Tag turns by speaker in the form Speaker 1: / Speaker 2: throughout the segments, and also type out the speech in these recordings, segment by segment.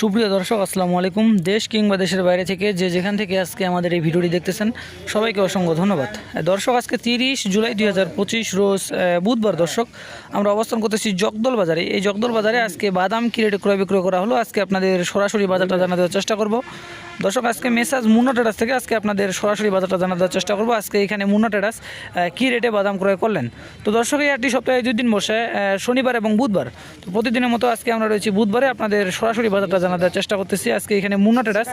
Speaker 1: সুপ্রিয় দর্শক, আসসালামু আলাইকুম। দেশ কিংবা দেশের বাইরে থেকে যে যেখান থেকে আজকে আমাদের এই ভিডিওটি দেখতেছেন, সবাইকে অসংখ্য ধন্যবাদ। দর্শক, আজকে তিরিশ জুলাই দুই হাজার পঁচিশ রোজ বুধবার দর্শক, আমরা অবস্থান করতেছি জগদল বাজারে। এই জগদল বাজারে আজকে বাদাম কি রেটে ক্রয় বিক্রয় করা হলো। আজকে আপনাদের সরাসরি বাজারটা জানা দেওয়ার চেষ্টা করব। দর্শক, আজকে মেসাজ মুন্না টেরাস থেকে আজকে আপনাদের সরাসরি বাজারটা জানা দেওয়ার চেষ্টা করব। আজকে এখানে মুন্না টেরাস কী রেটে বাদাম ক্রয় করলেন? তো দর্শক, এই হাটটি সপ্তাহে দুই দিন বসে শনিবার এবং বুধবার। তো প্রতিদিনের মতো আজকে আমরা রয়েছি বুধবারে, আপনাদের সরাসরি বাজারটা জানা দেওয়ার চেষ্টা করতেছি আজকে এখানে মুন্না টেরাস।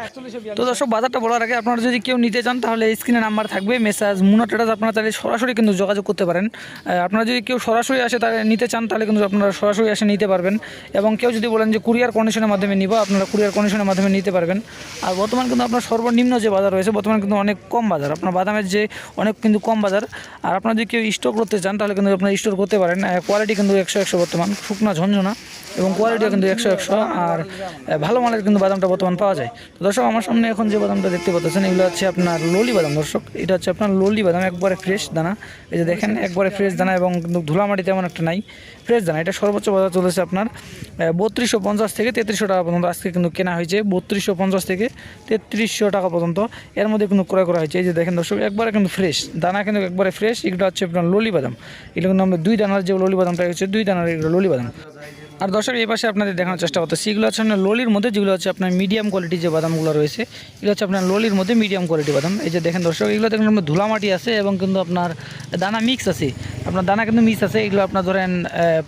Speaker 1: তো দর্শক, বাজারটা বলার আগে আপনারা যদি কেউ নিতে চান, তাহলে স্ক্রিনে নাম্বার থাকবে, মেসাজ মুন্না টেরাস, আপনারা তাহলে সরাসরি কিন্তু যোগাযোগ করতে পারেন। আপনারা যদি কেউ সরাসরি আসে, তাহলে নিতে চান, তাহলে কিন্তু আপনারা সরাসরি এসে নিতে পারবেন। এবং কেউ যদি বলেন যে কুরিয়ার কন্ডিশনের মাধ্যমে নিব, আপনারা কুরিয়ার কন্ডিশনের মাধ্যমে নিতে পারবেন। আর বর্তমান কিন্তু আপনার সর্বনিম্ন যে বাজার রয়েছে, বর্তমান কিন্তু অনেক কম বাজার। আপনার বাদামের যে অনেক কিন্তু কম বাজার। আর আপনারা যদি কেউ স্টোর করতে চান, তাহলে কিন্তু আপনার স্টোর করতে পারেন। কোয়ালিটি কিন্তু একশো একশো বর্তমান। শুকনা ঝঞ্ঝনা এবং কোয়ালিটিও কিন্তু একশো একশো। আর ভালো মানের কিন্তু বাদামটা বর্তমান পাওয়া যায়। তো দর্শক, আমার সামনে এখন যে বাদামটা দেখতে পাচ্ছেন, এগুলো হচ্ছে আপনার ললি বাদাম দর্শক। এটা হচ্ছে আপনার ললি বাদাম, একবারে ফ্রেশ দানা। এই যে দেখেন, একবারে ফ্রেশ দানা এবং কিন্তু ধুলামাটি তেমন একটা নাই। ফ্রেশ দানা, এটা সর্বোচ্চ বাজার চলেছে আপনার বত্রিশশো পঞ্চাশ থেকে তেত্রিশশো টাকা পর্যন্ত আজকে কিন্তু কেনা হয়েছে। বত্রিশশো পঞ্চাশ থেকে তেত্রিশশো টাকা পর্যন্ত। এর মধ্যে কিন্তু ক্রয় করা হয়েছে। এই যে দেখেন দর্শক, একবারে কিন্তু ফ্রেশ দানা কিন্তু একবারে ফ্রেশ এগুলো হচ্ছে আপনার ললি বাদাম। এগুলো কিন্তু আমরা দুই দানার যে ললি বাদামটা হচ্ছে দুই দানার এগুলো ললি বাদাম। আর দর্শক, এই পাশে আপনাদের দেখানোর চেষ্টা করতেছি এগুলো হচ্ছে আপনার ললির মধ্যে, যেগুলো হচ্ছে আপনার মিডিয়াম কোয়ালিটি যে বাদামগুলো রয়েছে, এগুলো হচ্ছে আপনার লোলির মধ্যে মিডিয়াম কোয়ালিটি বাদাম। এই যে দেখেন দর্শক, এগুলো দেখুন আপনার ধুলামাটি আছে এবং কিন্তু আপনার দানা মিক্স আছে। আপনার দানা কিন্তু মিক্স আছে, এগুলো আপনার ধরেন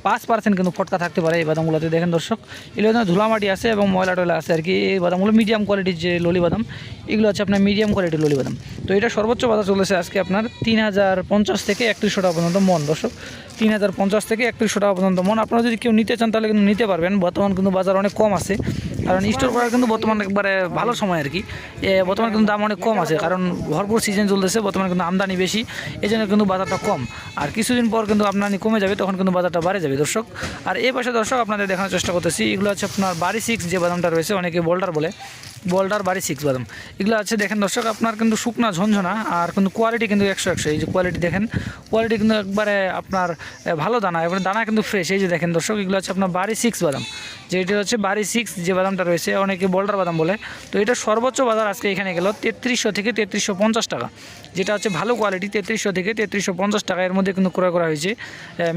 Speaker 1: পাঁচ পার্সেন্ট কিন্তু ফটকা থাকতে পারে এই বাদামগুলোতে। দেখেন দর্শক, এগুলো ধুলামাটি আছে এবং ময়লা টয়লা আছে আর কি। এই বাদামগুলো মিডিয়াম কোয়ালিটির যে ললি বাদাম এগুলো হচ্ছে আপনার মিডিয়াম কোয়ালিটির ললি বাদাম। তো এটা সর্বোচ্চ বাজার চলেছে আজকে আপনার তিন হাজার পঞ্চাশ থেকে একত্রিশশো টাকা পর্যন্ত মন, দর্শক। তিন হাজার পঞ্চাশ থেকে একত্রিশশো টাকা পর্যন্ত মন। আপনারা যদি কেউ নিতে চান তাহলে কিন্তু নিতে পারবেন। বর্তমান কিন্তু বাজার অনেক কম আছে। কারণ স্টোর করার কিন্তু বর্তমান একবারে ভালো সময় আর কি। বর্তমানে কিন্তু দাম অনেক কম আছে। কারণ ভরপুর সিজন চলতেছে, বর্তমানে কিন্তু আমদানি বেশি। এই জন্য কিন্তু বাজারটা কম। আর কিছুদিন পর কিন্তু আমদানি কমে যাবে, তখন কিন্তু বাজারটা বাড়ে যাবে, দর্শক। আর এই পাশে, দর্শক, আপনাদের দেখানোর চেষ্টা করতেছি, এগুলো হচ্ছে আপনার বাড়ি সিক্স যে বাদামটা রয়েছে, অনেকে বোল্ডার বলে। বোল্ডার বাড়ি সিক্স বাদাম। এগুলো আছে, দেখেন দর্শক, আপনার কিন্তু শুকনা ঝঞ্ঝনা আর কিন্তু কোয়ালিটি কিন্তু একশো একশো। এই যে কোয়ালিটি দেখেন কোয়ালিটি কিন্তু একবারে আপনার ভালো দানা, এবারে দানা কিন্তু ফ্রেশ এই যে দেখেন দর্শক, এগুলো হচ্ছে আপনার বাড়ি সিক্স বাদাম। যেটা হচ্ছে বাড়ি সিক্স যে বাদামটা রয়েছে, অনেকে বোল্ডার বাদাম বলে। তো এটা সর্বোচ্চ বাজার আজকে এখানে গেল তেত্রিশশো থেকে তেত্রিশশো পঞ্চাশ টাকা। যেটা হচ্ছে ভালো কোয়ালিটি তেত্রিশশো থেকে তেত্রিশশো পঞ্চাশ টাকা। এর মধ্যে কিন্তু ক্রয় করা হয়েছে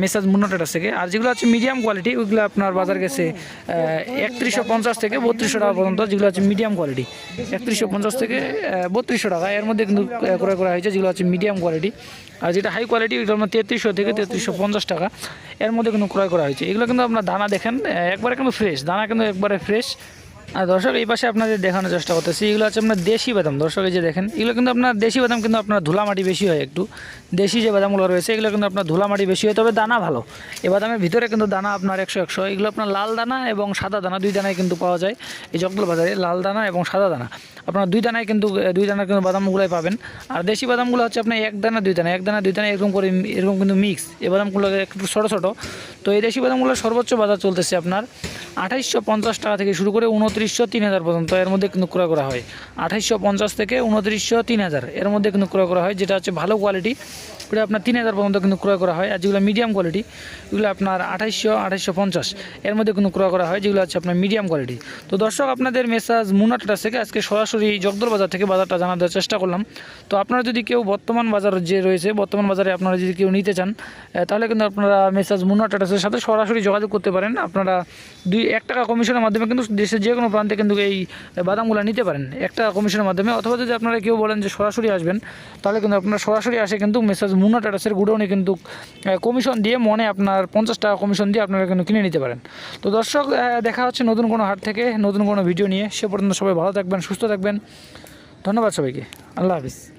Speaker 1: মেসাজ মুন্নটেটার থেকে। আর যেগুলো হচ্ছে মিডিয়াম কোয়ালিটি ওইগুলো আপনার বাজার গেছে একত্রিশশো পঞ্চাশ থেকে বত্রিশশো টাকা পর্যন্ত। যেগুলো হচ্ছে মিডিয়াম কোয়ালিটি একত্রিশশো পঞ্চাশ থেকে বত্রিশশো টাকা। এর মধ্যে কিন্তু ক্রয় করা হয়েছে, যেগুলো হচ্ছে মিডিয়াম কোয়ালিটি আর যেটা হাই কোয়ালিটি ওইটা আপনার তেত্রিশশো থেকে তেত্রিশশো পঞ্চাশ টাকা। এর মধ্যে কিন্তু ক্রয় করা হয়েছে। এগুলো কিন্তু আপনার দানা দেখেন একবারে কিন্তু ফ্রেশ দানা কিন্তু একবারে ফ্রেশ আর দর্শক, এই পাশে আপনাদের দেখানোর চেষ্টা করতেছি। এগুলো হচ্ছে আপনার দেশি বাদাম। দর্শক, এই যে দেখেন, এগুলো কিন্তু আপনার দেশি বাদাম কিন্তু আপনার ধুলামাটি বেশি হয় একটু। দেশি যে বাদামগুলো রয়েছে, এগুলো কিন্তু আপনার ধুলামাটি বেশি হয়। তবে দানা ভালো। এই বাদামের ভিতরে কিন্তু দানা আপনার একশো একশো। এগুলো আপনার লাল দানা এবং সাদা দানা, দুই দানায় কিন্তু পাওয়া যায়। এই জগদল বাজারে লাল দানা এবং সাদা দানা। আপনার দুই দানায় কিন্তু, দুই দানার কিন্তু বাদামগুলোই পাবেন। আর দেশি বাদামগুলো হচ্ছে আপনার এক দানা, দুই দানা, এক দানা, দুই দানা, এরকম করে, এরকম কিন্তু মিক্স এই বাদামগুলো একটু ছোটো ছোটো। তো এই দেশি বাদামগুলো সর্বোচ্চ বাজার চলতেছে আপনার আঠাইশশো পঞ্চাশ টাকা থেকে শুরু করে উনত্রিশশো তিন হাজার পর্যন্ত এর মধ্যে কিন্তু ক্রয় করা হয়। আঠাইশশো পঞ্চাশ থেকে উনত্রিশশো তিন হাজার এর মধ্যে কিন্তু ক্রয় করা হয়, যেটা হচ্ছে ভালো কোয়ালিটি ওটা আপনার তিন হাজার পর্যন্ত কিন্তু ক্রয় করা হয়, আর যেগুলো মিডিয়াম কোয়ালিটি এগুলো আপনার আঠাইশশো আঠাইশশো পঞ্চাশ এর মধ্যে কিন্তু ক্রয় করা হয়, যেগুলো হচ্ছে আপনার মিডিয়াম কোয়ালিটি তো দর্শক, আপনাদের মেসাজ মুনা টাটা থেকে আজকে সরাসরি জগদল বাজার থেকে বাজারটা জানা দেওয়ার চেষ্টা করলাম। তো আপনারা যদি কেউ বর্তমান বাজার যে রয়েছে, বর্তমান বাজারে আপনারা যদি কেউ নিতে চান তাহলে কিন্তু আপনারা মেসাজ মুনা টাটাসের সাথে সরাসরি যোগাযোগ করতে পারেন। আপনারা দুই, এক টাকা কমিশনের মাধ্যমে কিন্তু দেশের যে কোনো প্রান্তে কিন্তু এই বাদামগুলো নিতে পারেন। এক টাকা কমিশনের মাধ্যমে। অথবা যদি আপনারা কেউ বলেন যে সরাসরি আসবেন, তাহলে কিন্তু আপনারা সরাসরি আসে কিন্তু মেসাজ মুনা টাটাসের গুডাউনে কিন্তু কমিশন দিয়ে মনে আপনার পঞ্চাশ টাকা কমিশন দিয়ে আপনারা কিন্তু কিনে নিতে পারেন। তো দর্শক দেখা হচ্ছে নতুন কোনো হাট থেকে, নতুন কোনো ভিডিও নিয়ে। সে পর্যন্ত সবাই ভালো থাকবেন, সুস্থ থাকবেন। ধন্যবাদ সবাইকে। আল্লাহ হাফিজ।